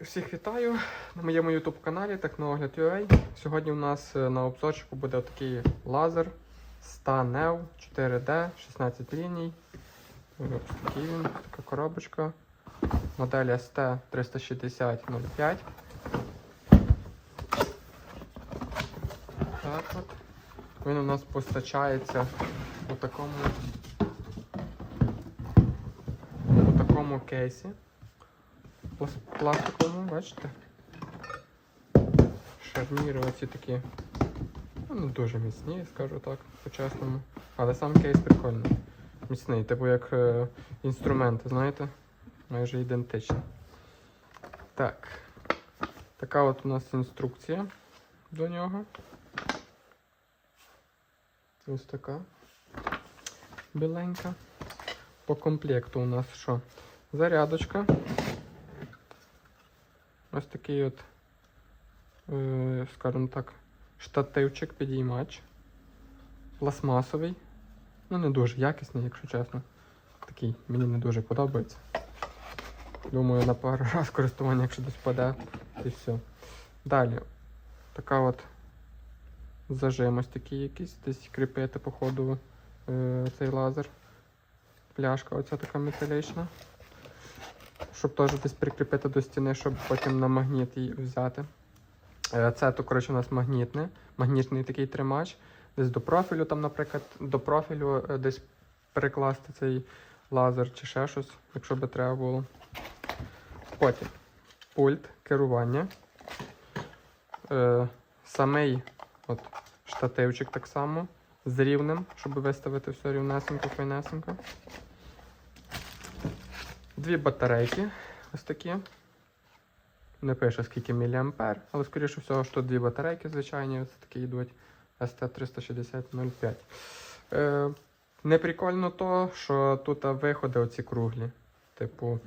Всіх вітаю на моєму YouTube каналі Техноогляд.ua. Сьогодні у нас е, на обзорчику буде такий лазер 100 NEO 4D 16 ліній. Ось такий він, така коробочка. Модель ST36005. Так от. Він у нас постачається у такому, у такому кейсі плас- пластиковому, бачите? Шарніри оці такі. Ну, дуже міцні, скажу так, по-чесному. Але сам кейс прикольний. Міцний, типу як е, інструменти, знаєте? Майже ідентичні. Так. Така от у нас інструкція до нього. Ось така. Біленька. По комплекту у нас що? Зарядочка. Ось такий от, е, скажімо так, штативчик підіймач. Пластмасовий. Ну, не дуже якісний, якщо чесно. Такий мені не дуже подобається. Думаю, на пару раз користування, якщо десь впаде, і все. Далі. Така от зажим ось такий якийсь, десь кріпити, походу, е, цей лазер. Пляшка оця така металічна щоб теж десь прикріпити до стіни, щоб потім на магніт її взяти. Е, Це то, коротше, у нас магнітне, магнітний такий тримач. Десь до профілю, там, наприклад, до профілю е, десь перекласти цей лазер чи ще щось, якщо би треба було. Потім пульт керування. Е, Самий от, штативчик так само з рівнем, щоб виставити все рівнесенько, файнесенько. Дві батарейки ось такі. Не пише скільки міліампер, але скоріше всього, що дві батарейки звичайні, ось такі йдуть ST36005. Е, не прикольно то, що тут виходи оці круглі. Типу,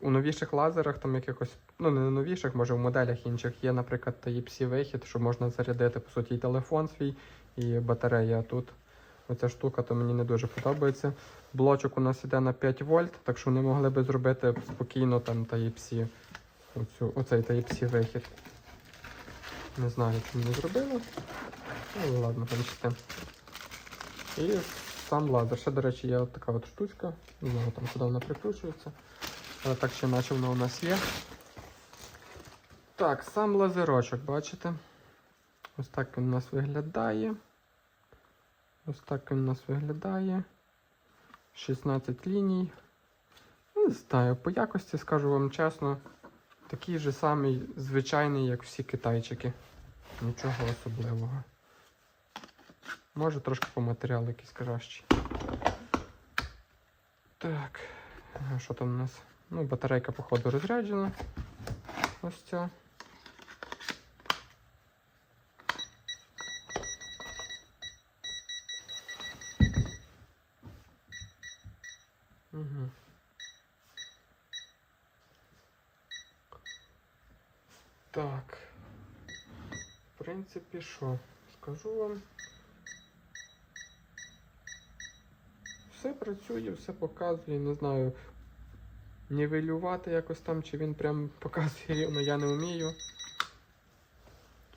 у новіших лазерах, там якихось, ну не новіших, може в моделях інших є, наприклад, Type-C вихід, що можна зарядити по суті і телефон свій, і батарея. Тут оця штука, то мені не дуже подобається. Блочок у нас іде на 5 вольт, так що вони могли би зробити спокійно там Type-C, оцей Type-C вихід. Не знаю, чому не зробили. Ну, ладно, бачите. І сам лазер. Ще, до речі, є от така от штучка. Не знаю, там куди вона прикручується. Але так ще наче воно у нас є. Так, сам лазерочок, бачите? Ось так він у нас виглядає. Ось так він у нас виглядає. 16 ліній. Не знаю, по якості скажу вам чесно, такий же самий звичайний, як всі китайчики. Нічого особливого. Може трошки по матеріалу якийсь кращий. Так, що там у нас? Ну, батарейка, походу, розряджена. Ось ця. Так. В принципі, що? Скажу вам. Все працює, все показує, не знаю. Нівелювати якось там, чи він прям показує рівно, я не вмію.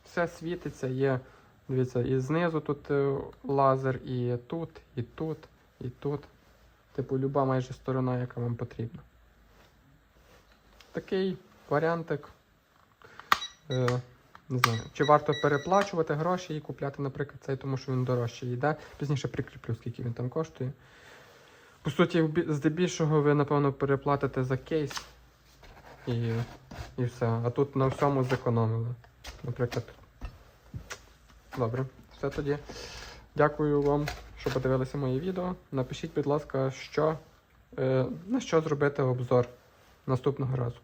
Все світиться, є. Дивіться, і знизу тут е, лазер, і тут, і тут, і тут. Типу, люба майже сторона, яка вам потрібна. Такий варіантик. Е, не знаю, чи варто переплачувати гроші і купляти, наприклад, цей, тому що він дорожче йде. Пізніше прикріплю, скільки він там коштує. По суті, здебільшого ви, напевно, переплатите за кейс і, і все. А тут на всьому зекономили. Наприклад. Добре, все тоді. Дякую вам, що подивилися моє відео. Напишіть, будь ласка, що, е, на що зробити обзор наступного разу.